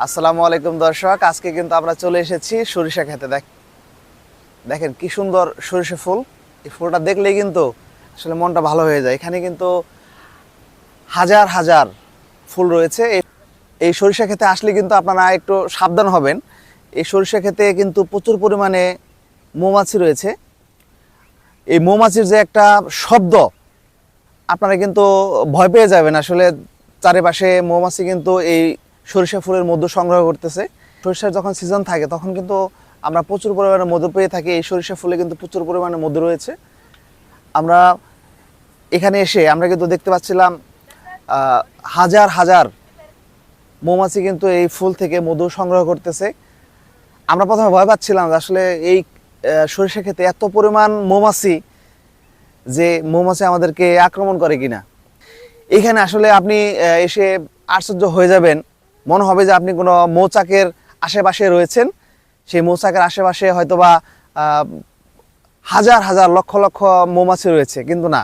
আসসালামু আলাইকুম দর্শক। আজকে কিন্তু আমরা চলে এসেছি সরিষা খেতে দেখ দেখেন কি সুন্দর সরিষা ফুল। এই ফুলটা দেখলেই কিন্তু আসলে মনটা ভালো হয়ে যায়। এখানে কিন্তু হাজার হাজার ফুল রয়েছে। এই- সরিষা খেতে আসলে কিন্তু আপনারা একটু সাবধান হবেন। এই সরিষা খেতে কিন্তু প্রচুর পরিমাণে মৌমাছি রয়েছে। এই মৌমাছির যে একটা শব্দ, আপনারা কিন্তু ভয় পেয়ে যাবেন। আসলে চারিপাশে মৌমাছি কিন্তু এই সরিষা ফুলের মধু সংগ্রহ করতেছে। সরিষার যখন সিজন থাকে, তখন কিন্তু আমরা প্রচুর পরিমাণে মধু পেয়ে থাকি। এই সরিষা ফুলে কিন্তু প্রচুর পরিমাণে মধু রয়েছে। আমরা এখানে এসে আমরা কিন্তু দেখতে পাচ্ছিলাম হাজার হাজার মৌমাছি কিন্তু এই ফুল থেকে মধু সংগ্রহ করতেছে। আমরা প্রথমে ভয় পাচ্ছিলাম আসলে এই সরিষা খেতে এত পরিমাণ মৌমাছি যে মৌমাছি আমাদেরকে আক্রমণ করে কিনা। এখানে আসলে আপনি এসে আশ্চর্য হয়ে যাবেন। মনে হবে যে আপনি কোনো মৌচাকের আশেপাশে রয়েছেন। সেই মৌচাকের আশেপাশে হয়তোবা হাজার হাজার, লক্ষ লক্ষ মৌমাছি রয়েছে, কিন্তু না।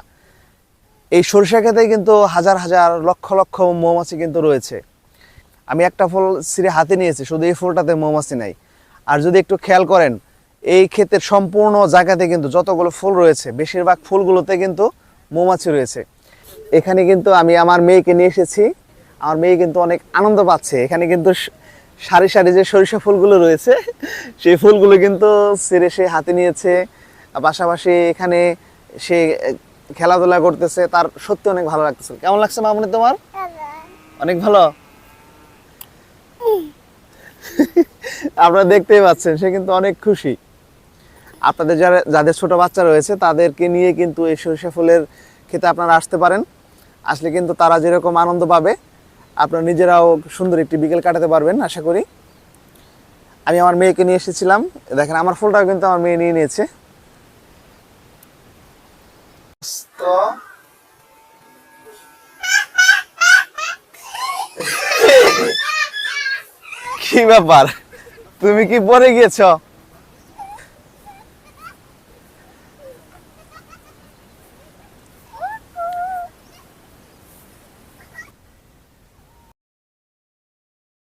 এই সরিষা খেতে কিন্তু হাজার হাজার, লক্ষ লক্ষ মৌমাছি কিন্তু রয়েছে। আমি একটা ফুল ছিঁড়ে হাতে নিয়েছি, শুধু এই ফুলটাতে মৌমাছি নাই। আর যদি একটু খেয়াল করেন, এই ক্ষেতের সম্পূর্ণ জায়গাতে কিন্তু যতগুলো ফুল রয়েছে, বেশিরভাগ ফুলগুলোতে কিন্তু মৌমাছি রয়েছে। এখানে কিন্তু আমি আমার মেয়েকে নিয়ে এসেছি। আমার মেয়ে কিন্তু অনেক আনন্দ পাচ্ছে। এখানে কিন্তু সারি সারি যে সরিষা ফুলগুলো রয়েছে, সেই ফুলগুলো কিন্তু ছিঁড়ে সে হাতে নিয়েছে। পাশাপাশি এখানে সে খেলাধুলা করতেছে, তার সত্যি অনেক ভালো লাগতেছে। কেমন লাগছে মামনি তোমার? অনেক ভালো? আপনারা দেখতেই পাচ্ছেন, সে কিন্তু অনেক খুশি। আপনাদের যারা, যাদের ছোট বাচ্চা রয়েছে, তাদেরকে নিয়ে কিন্তু এই সরিষা ফুলের খেতে আপনারা আসতে পারেন। আসলে কিন্তু তারা যেরকম আনন্দ পাবে আপনারা নিজেরাও সুন্দর একটি বিকেল কাটাতে পারবেন, আশা করি। আমি আমার মেয়েকে নিয়ে এসেছিলাম। দেখেন, আমার ফুলটাও কিন্তু আমার মেয়ে নিয়ে নিয়েছে। কি ব্যাপার? তুমি কি পরে গিয়েছো?